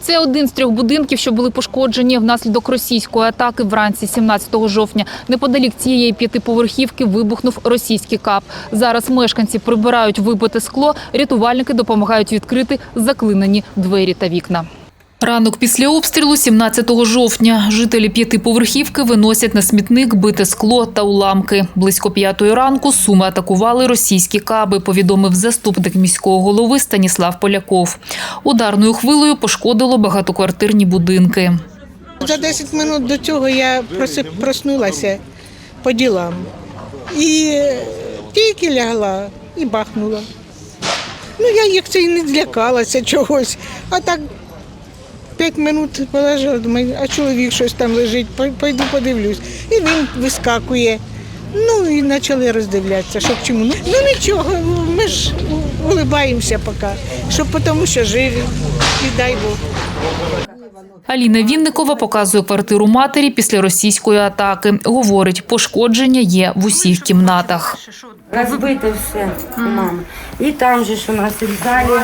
Це один з трьох будинків, що були пошкоджені внаслідок російської атаки вранці 17 жовтня. Неподалік цієї п'ятиповерхівки вибухнув російський кап. Зараз мешканці прибирають вибите скло, рятувальники допомагають відкрити заклинені двері та вікна. Ранок після обстрілу 17 жовтня жителі п'ятиповерхівки виносять на смітник бите скло та уламки. Близько п'ятої ранку суми атакували російські каби, повідомив заступник міського голови Станіслав Поляков. Ударною хвилею пошкодило багатоквартирні будинки. За 10 минут до цього я проснулася по ділам. І тільки лягла і бахнула. Ну, я як це і не злякалася чогось. А так 5 минут полежала, думаю, а чоловік щось там лежить, пойду подивлюсь. І він вискакує. Ну і почали роздивлятися, що к чому. Ну ну, нічого, ми ж улибаємося поки, що тому що живі. І дай Бог. Аліна Вінникова показує квартиру матері після російської атаки. Говорить, пошкодження є в усіх кімнатах. Разбито все у мамы. И там же ж у нас и в зале,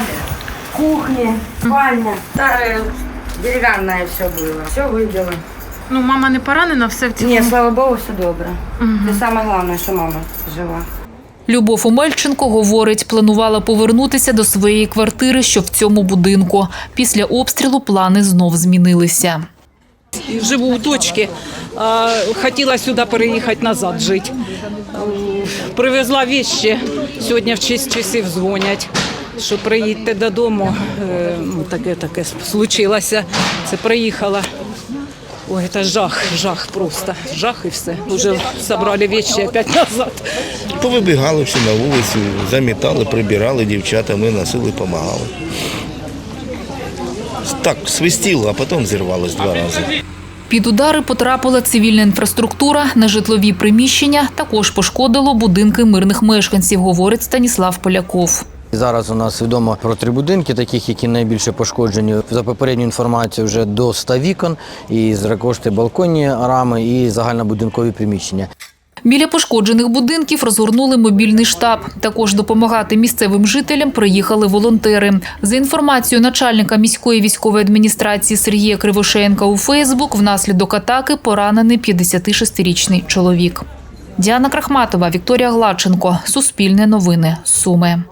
кухня, спальня. Деревянное все было. Все выбило. Ну, мама не поранена, все в Нет, слава богу, все добре. Це саме головне, що мама жива. Любов Омельченко говорить, планувала повернутися до своєї квартири, що в цьому будинку. Після обстрілу плани знов змінилися. живу у дочки, а хотіла сюди переїхати назад жити. Привезла вещи, сьогодні в 6 часів дзвонять, що приїдьте додому. Е, ну, Таке таке случилося. Це приїхала. Ой, це жах, жах просто, жах і все. Уже забрали вещи опять назад. Повибігали всі на вулицю, замітали, прибирали дівчата, ми носили, допомагали. Так, свистіло, а потім зірвалось два рази. Під удари потрапила цивільна інфраструктура, нежитлові приміщення також пошкодило будинки мирних мешканців, говорить Станіслав Поляков. Зараз у нас відомо про три будинки, таких, які найбільше пошкоджені. За попередню інформацію вже до 100 вікон, і зрекошти балконні рами і загальнобудинкові приміщення. Біля пошкоджених будинків розгорнули мобільний штаб. Також допомагати місцевим жителям приїхали волонтери. За інформацією начальника міської військової адміністрації Сергія Кривошеєнка у Фейсбук, внаслідок атаки поранений 56-річний чоловік. Діана Крахматова, Вікторія Гладченко. Суспільне новини. Суми.